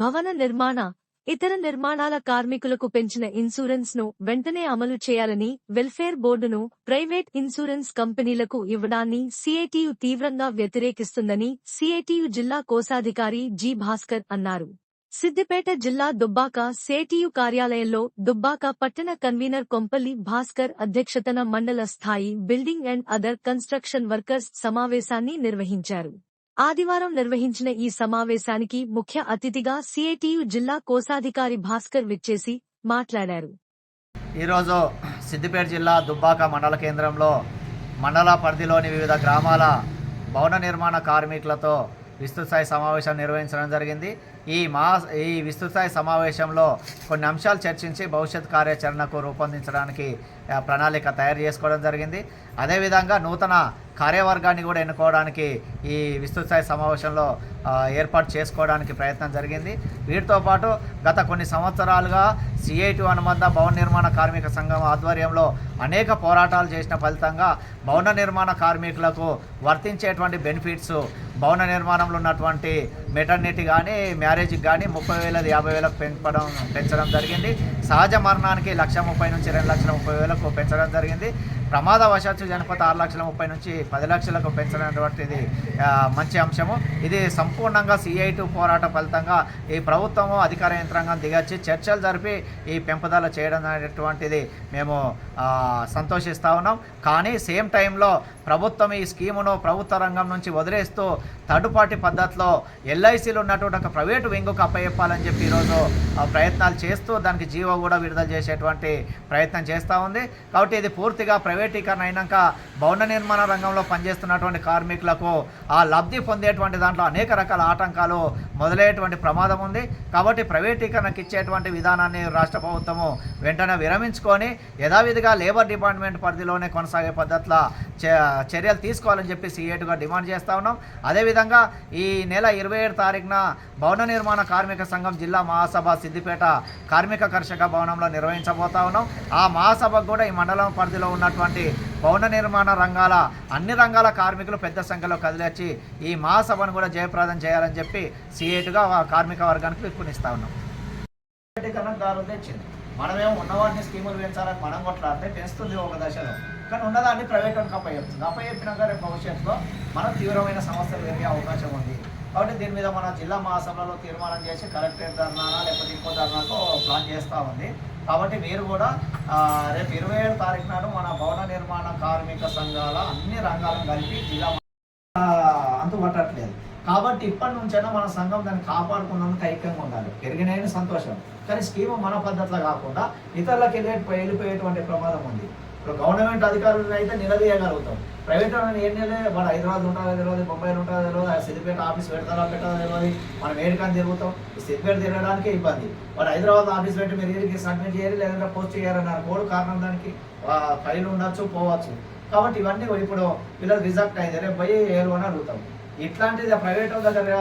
భవన నిర్మాణ ఇతర నిర్మాణాల కార్మికులకు పెంచిన ఇన్సూరెన్స్ను వెంటనే అమలు చేయాలని వెల్ఫేర్ బోర్డును ప్రైవేట్ ఇన్సూరెన్స్ కంపెనీలకు ఇవ్వడాన్ని సిఐటియు తీవ్రంగా వ్యతిరేకిస్తుందని సిఐటియు జిల్లా కోశాధికారి జి భాస్కర్ అన్నారు. సిద్దిపేట జిల్లా దుబ్బాక సేటియు కార్యాలయంలో దుబ్బాక పట్టణ కన్వీనర్ కొంపల్లి భాస్కర్ అధ్యక్షతన మండల స్థాయి building and other construction workers సమావేశాన్ని నిర్వహించారు. ఆదివారం నిర్వహించిన ఈ సమావేశానికి ముఖ్య అతిథిగా సిఐటియు జిల్లా కోశాధికారి భాస్కర్ విచ్చేసి మాట్లాడారు. ఈరోజు సిద్దిపేట జిల్లా దుబ్బాక మండల కేంద్రంలో మండల పరిధిలోని వివిధ గ్రామాల భవన నిర్మాణ కార్మికులతో విస్తృత స్థాయి సమావేశం నిర్వహించడం జరిగింది. ఈ మా ఈ విస్తృత స్థాయి సమావేశంలో కొన్ని అంశాలు చర్చించి భవిష్యత్ కార్యాచరణకు రూపొందించడానికి ప్రణాళిక తయారు చేసుకోవడం జరిగింది. అదేవిధంగా నూతన కార్యవర్గాన్ని కూడా ఎన్నుకోవడానికి ఈ విస్తృత స్థాయి సమావేశంలో ఏర్పాటు చేసుకోవడానికి ప్రయత్నం జరిగింది. వీటితో పాటు గత కొన్ని సంవత్సరాలుగా సిఐటి అనుబంధ భవన నిర్మాణ కార్మిక సంఘం ఆధ్వర్యంలో అనేక పోరాటాలు చేసిన ఫలితంగా భవన నిర్మాణ కార్మికులకు వర్తించేటువంటి బెనిఫిట్స్ భవన నిర్మాణంలో ఉన్నటువంటి మెటర్నిటీ కానీ మ్యారేజ్కి కానీ ముప్పై వేలది యాభై వేలకు పెంచడం పెంచడం జరిగింది. సహజ మరణానికి లక్ష ముప్పై నుంచి రెండు లక్షల ముప్పై వేలకు పెంచడం జరిగింది. ప్రమాదవశాత్తు చనిపోతే ఆరు లక్షల ముప్పై నుంచి పది లక్షలకు పెంచడటువంటిది మంచి అంశము. ఇది సంపూర్ణంగా సిఐ పోరాట ఫలితంగా ఈ ప్రభుత్వము అధికార యంత్రాంగం దిగచ్చి చర్చలు జరిపి ఈ పెంపుదల చేయడం అనేటువంటిది మేము సంతోషిస్తూ సంతోషిస్తా ఉన్నాం. కానీ సేమ్ టైంలో ప్రభుత్వం ఈ స్కీమును ప్రభుత్వ రంగం నుంచి వదిలేస్తూ థర్డ్ పార్టీ పద్ధతిలో ఎల్ఐసీలు ఉన్నటువంటి ఒక ప్రైవేటు వింగుకు అప్పయప్పాలని చెప్పి ఈరోజు ప్రయత్నాలు చేస్తూ దానికి జీవో కూడా విడుదల చేసేటువంటి ప్రయత్నం చేస్తూ ఉంది. కాబట్టి ఇది పూర్తిగా ప్రైవేటీకరణ అయినాక భవన నిర్మాణ రంగంలో పనిచేస్తున్నటువంటి కార్మికులకు ఆ లబ్ధి పొందేటువంటి దాంట్లో అనేక రకాల ఆటంకాలు మొదలయ్యేటువంటి ప్రమాదం ఉంది. కాబట్టి ప్రైవేటీకరణకు ఇచ్చేటువంటి విధానాన్ని రాష్ట్ర ప్రభుత్వము వెంటనే విరమించుకొని యథావిధిగా లేబర్ డిపార్ట్మెంట్ పరిధిలోనే కొనసాగే పద్ధతిలో చర్యలు తీసుకోవాలని చెప్పి సీఏటుగా డిమాండ్ చేస్తా ఉన్నాం. అదేవిధంగా ఈ నెల ఇరవై ఏడు తారీఖున భవన నిర్మాణ కార్మిక సంఘం జిల్లా మహాసభ సిద్దిపేట కార్మిక కర్షక భవనంలో నిర్వహించబోతా ఉన్నాం. ఆ మహాసభకు కూడా ఈ మండలం పరిధిలో ఉన్నటువంటి భవన నిర్మాణ రంగాల అన్ని రంగాల కార్మికులు పెద్ద సంఖ్యలో కదిలిచ్చి ఈ మహాసభను కూడా జయప్రదం చేయాలని చెప్పి సీఏటుగా కార్మిక వర్గానికి పిలుపునిస్తా ఉన్నాం. దారు తెచ్చింది. మనమేమో ఉన్నవాడిని స్కీములు పెంచాలని మనం కొట్లాడితే పెంచుతుంది ఒక దశలో. కానీ ఉన్నదాన్ని ప్రైవేట్ వాళ్ళకి అప్పచెప్తుంది అప్పచెప్పినాక రేపు భవిష్యత్తులో మనం తీవ్రమైన సమస్యలు పెరిగే అవకాశం ఉంది. కాబట్టి దీని మీద మన జిల్లా మహాసభలో తీర్మానం చేసి కలెక్టరేట్ ధర్నానా లేకపోతే ఇంకో ధర్నాతో ప్లాన్ చేస్తూ ఉంది. కాబట్టి మీరు కూడా రేపు ఇరవై ఏడు తారీఖు నాడు మన భవన నిర్మాణ కార్మిక సంఘాల అన్ని రంగాలను కలిపి జిల్లా అందుబట్టట్లేదు కాబట్టి ఇప్పటి నుంచైనా మన సంఘం దాన్ని కాపాడుకున్నందుకు ఐక్యంగా ఉండాలి. పెరిగినైనా సంతోషం. కానీ స్కీమ్ మన పద్ధతిలో కాకుండా ఇతరులకు వెళ్ళే వెళ్ళిపోయేటువంటి ప్రమాదం ఉంది. ఇప్పుడు గవర్నమెంట్ అధికారులు అయితే నిలదీయగలుగుతాం. ప్రైవేట్ వాళ్ళని ఏం తెలియదు వాడు హైదరాబాద్ ఉంటుందో తెలియదు బొంబాయిలో ఉంటుందో తెలియదు ఆ సిద్దిపేట ఆఫీస్ పెడతారా పెట్టాలో తెలియదు మనం ఏడుకని తిరుగుతాం. సిద్దిపేట తిరగడానికే ఇబ్బంది. వాడు హైదరాబాద్ ఆఫీస్ పెట్టి మీరు ఏరికి సబ్మిట్ చేయాలి లేదంటే పోస్ట్ చేయాలని కోడ్ కారణం దానికి ఫైల్ ఉండొచ్చు పోవచ్చు. కాబట్టి ఇవన్నీ ఇప్పుడు వీళ్ళకి రిజెక్ట్ అయింది రేపు పోయి ఏరు అని అడుగుతాం. ఇట్లాంటిది ప్రైవేట్ దగ్గర